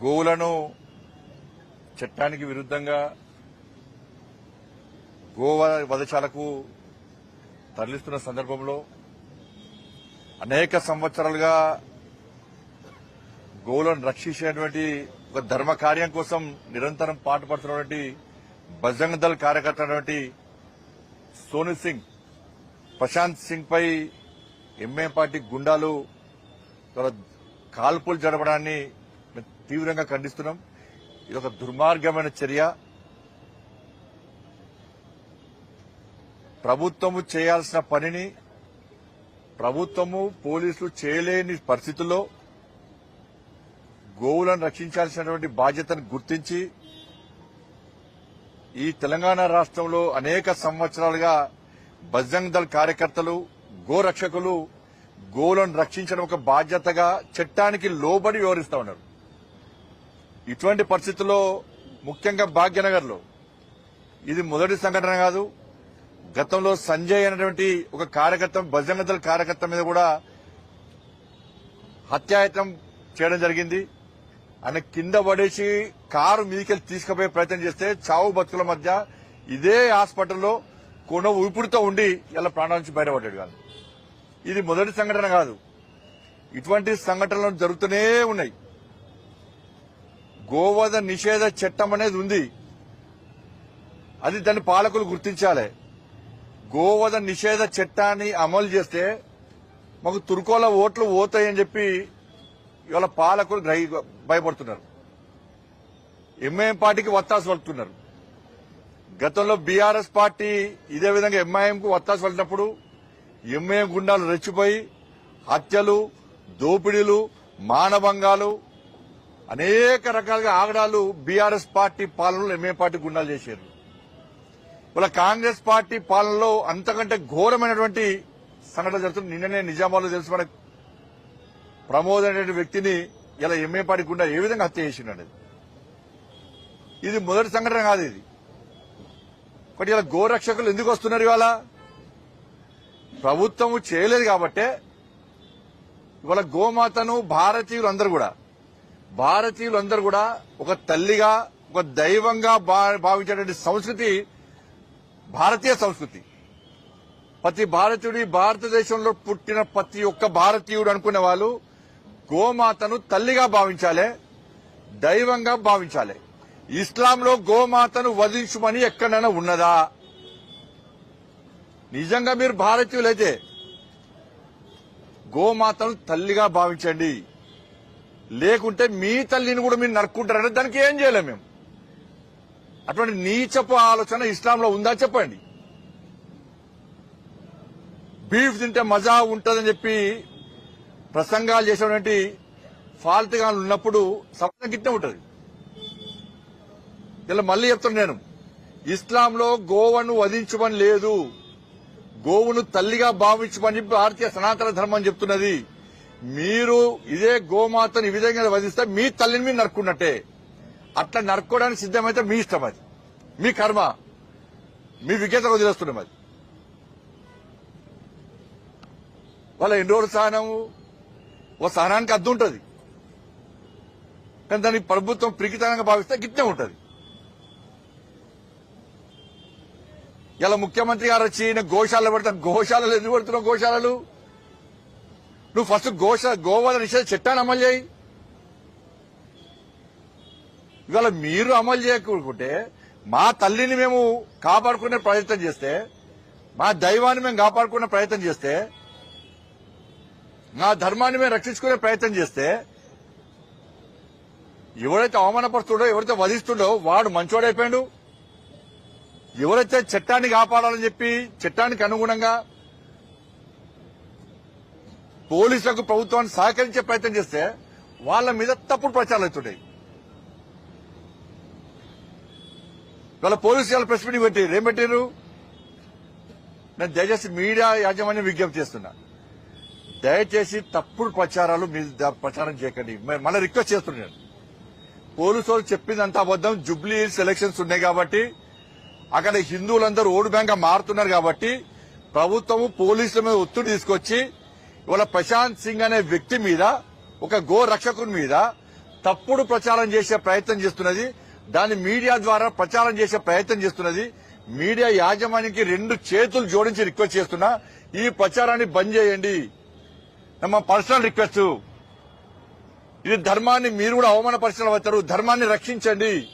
గోవులను చట్టానికి విరుద్ధంగా గోవ వధశాలకు తరలిస్తున్న సందర్భంలో అనేక సంవత్సరాలుగా గోవులను రక్షించేటువంటి ఒక ధర్మ కార్యం కోసం నిరంతరం పాటుపడుతున్నటువంటి బజరంగ దళ్ కార్యకర్త అయినటువంటి సోను సింగ్ ప్రశాంత్ సింగ్ పై ఎంఏ పార్టీ గుండాలు కాల్పులు జరపడాన్ని మేము తీవ్రంగా ఖండిస్తున్నాం. ఇది ఒక దుర్మార్గమైన చర్య. ప్రభుత్వము చేయాల్సిన పనిని ప్రభుత్వము పోలీసులు చేయలేని పరిస్థితుల్లో గోవులను రక్షించాల్సినటువంటి బాధ్యతను గుర్తించి ఈ తెలంగాణ రాష్ట్రంలో అనేక సంవత్సరాలుగా బజరంగ్ దళ్ కార్యకర్తలు గోరక్షకులు గోవులను రక్షించడం ఒక బాధ్యతగా చట్టానికి లోబడి వివరిస్తా ఉన్నారు. ఇటువంటి పరిస్థితుల్లో ముఖ్యంగా భాగ్యనగర్లో ఇది మొదటి సంఘటన కాదు. గతంలో సంజయ్ అనేటువంటి ఒక కార్యకర్త బజరంగ కార్యకర్త మీద కూడా హత్యాయత్నం చేయడం జరిగింది. ఆయన కింద పడేసి కారు మీదికెళ్ళి తీసుకుపోయే ప్రయత్నం చేస్తే చావు బతుకుల మధ్య ఇదే హాస్పిటల్లో కొన ఊపిరితో ఉండి ఇలా ప్రాణాల నుంచి బయటపడ్డాడు కాదు. ఇది మొదటి సంఘటన కాదు. ఇటువంటి సంఘటనలు జరుగుతూనే ఉన్నాయి. గోవధ నిషేధ చట్టం అనేది ఉంది. అది దాన్ని పాలకులు గుర్తించాలి. గోవధ నిషేధ చట్టాన్ని అమలు చేస్తే మాకు తుర్కోల ఓట్లు పోతాయని చెప్పి ఇవాళ పాలకులు భయపడుతున్నారు. ఎంఐఎం పార్టీకి వత్తాసు పలుకుతున్నారు. గతంలో బీఆర్ఎస్ పార్టీ ఇదే విధంగా ఎంఐఎం కు వత్తాసు పలికినప్పుడు ఎంఐఎం గుండాలు రెచ్చిపోయి హత్యలు దోపిడీలు మానభంగాలు అనేక రకాలుగా ఆగడాలు బీఆర్ఎస్ పార్టీ పాలనలో ఎంఏ పార్టీ గుండాలు చేశారు. ఇలా కాంగ్రెస్ పార్టీ పాలనలో అంతకంటే ఘోరమైనటువంటి సంఘటన జరుగుతుంది. నిన్ననే నిజామాబాద్లో తెలుసు మన ప్రమోద్ అనే వ్యక్తిని ఇలా ఎంఏ పార్టీ గుండా ఏ విధంగా హత్య చేసిండనేది. ఇది మొదటి సంఘటన కాదు ఇది. ఒకటి ఇలా గోరక్షకులు ఎందుకు వస్తున్నారు ఇవాళ? ప్రభుత్వం చేయలేదు కాబట్టే ఇవాళ గోమాతను భారతీయులు అందరూ కూడా భారతీయులందరూ కూడా ఒక తల్లిగా ఒక దైవంగా భావించేటువంటి సంస్కృతి భారతీయ సంస్కృతి. ప్రతి భారతీయుడి భారతదేశంలో పుట్టిన ప్రతి ఒక్క భారతీయుడు అనుకునే వాళ్ళు గోమాతను తల్లిగా భావించాలి దైవంగా భావించాలి. ఇస్లాంలో గోమాతను వధించుమని ఎక్కడైనా ఉన్నదా? నిజంగా మీరు భారతీయులైతే గోమాతను తల్లిగా భావించండి. లేకుంటే మీ తల్లిని కూడా మీరు నరుక్కుంటారంటే దానికి ఏం చేయలేము మేము. అటువంటి నీచపు ఆలోచన ఇస్లాంలో ఉందా చెప్పండి. బీఫ్ తింటే మజా ఉంటుందని చెప్పి ప్రసంగాలు చేసేటువంటి ఫాల్ట్గా ఉన్నప్పుడు సమాజం గిట్టే ఉంటుంది. ఇలా మళ్ళీ చెప్తాను నేను. ఇస్లాంలో గోవను వధించమని లేదు. గోవును తల్లిగా భావించమని చెప్పి భారతీయ సనాతన ధర్మం చెప్తున్నది. మీరు ఇదే గోమాతను ఈ విధంగా వధిస్తే మీ తల్లిని మీరు నరుక్కున్నట్టే. అట్లా నరుక్కోవడానికి సిద్ధమైతే మీ ఇష్టం అది. మీ కర్మ. మీ విజ్ఞత వదిలేస్తున్నాం అది. వాళ్ళ ఎన్ని రోజులు సహనము? ఓ సహనానికి అద్దు ఉంటుంది. కానీ దాన్ని ప్రభుత్వం ప్రికితనంగా భావిస్తే గిట్టే ఉంటుంది. ఇలా ముఖ్యమంత్రి గారు వచ్చి నేను గోశాలలో పెడతాను గోశాలలు ఎందుకు పెడుతున్నావు గోశాలలు? నువ్వు ఫస్ట్ గోష గోవాల నిషేధ చట్టాన్ని అమలు చేయి. ఇవాళ మీరు అమలు చేయకుంటే మా తల్లిని మేము కాపాడుకునే ప్రయత్నం చేస్తే మా దైవాన్ని మేము కాపాడుకునే ప్రయత్నం చేస్తే మా ధర్మాన్ని మేము రక్షించుకునే ప్రయత్నం చేస్తే ఎవరైతే అవమానపరుస్తుండో ఎవరైతే వధిస్తుండో వాడు మంచోడైపోయాడు. ఎవరైతే చట్టాన్ని కాపాడాలని చెప్పి చట్టానికి అనుగుణంగా పోలీసులకు ప్రభుత్వాన్ని సహకరించే ప్రయత్నం చేస్తే వాళ్ళ మీద తప్పుడు ప్రచారాలు అవుతుంటాయి. వాళ్ళ పోలీసు వాళ్ళ ప్రెస్ మీటింగ్ పెట్టారు ఏం పెట్టారు నేను దయచేసి మీడియా యాజమాన్యం విజ్ఞప్తి చేస్తున్నా. దయచేసి తప్పుడు ప్రచారాలు మీరు ప్రచారం చేయకండి. మళ్ళీ రిక్వెస్ట్ చేస్తున్నాను పోలీసు వాళ్ళు చెప్పిందంత అబద్దం జుబ్లీ హిల్స్ ఎలక్షన్స్ ఉన్నాయి కాబట్టి అక్కడ హిందువులందరూ ఓటు బ్యాంక్ మారుతున్నారు కాబట్టి ప్రభుత్వము పోలీసుల మీద ఒత్తిడి తీసుకొచ్చి ఇవాళ ప్రశాంత్ సింగ్ అనే వ్యక్తి మీద ఒక గో రక్షకుని మీద తప్పుడు ప్రచారం చేసే ప్రయత్నం చేస్తున్నది. దాన్ని మీడియా ద్వారా ప్రచారం చేసే ప్రయత్నం చేస్తున్నది. మీడియా యాజమాన్యానికి రెండు చేతులు జోడించి రిక్వెస్ట్ చేస్తున్నా. ఈ ప్రచారాన్ని బంద్ చేయండి. మా పర్సనల్ రిక్వెస్ట్. ఇది ధర్మాన్ని మీరు కూడా అవమానపరచడం అవుతారు. ధర్మాన్ని రక్షించండి.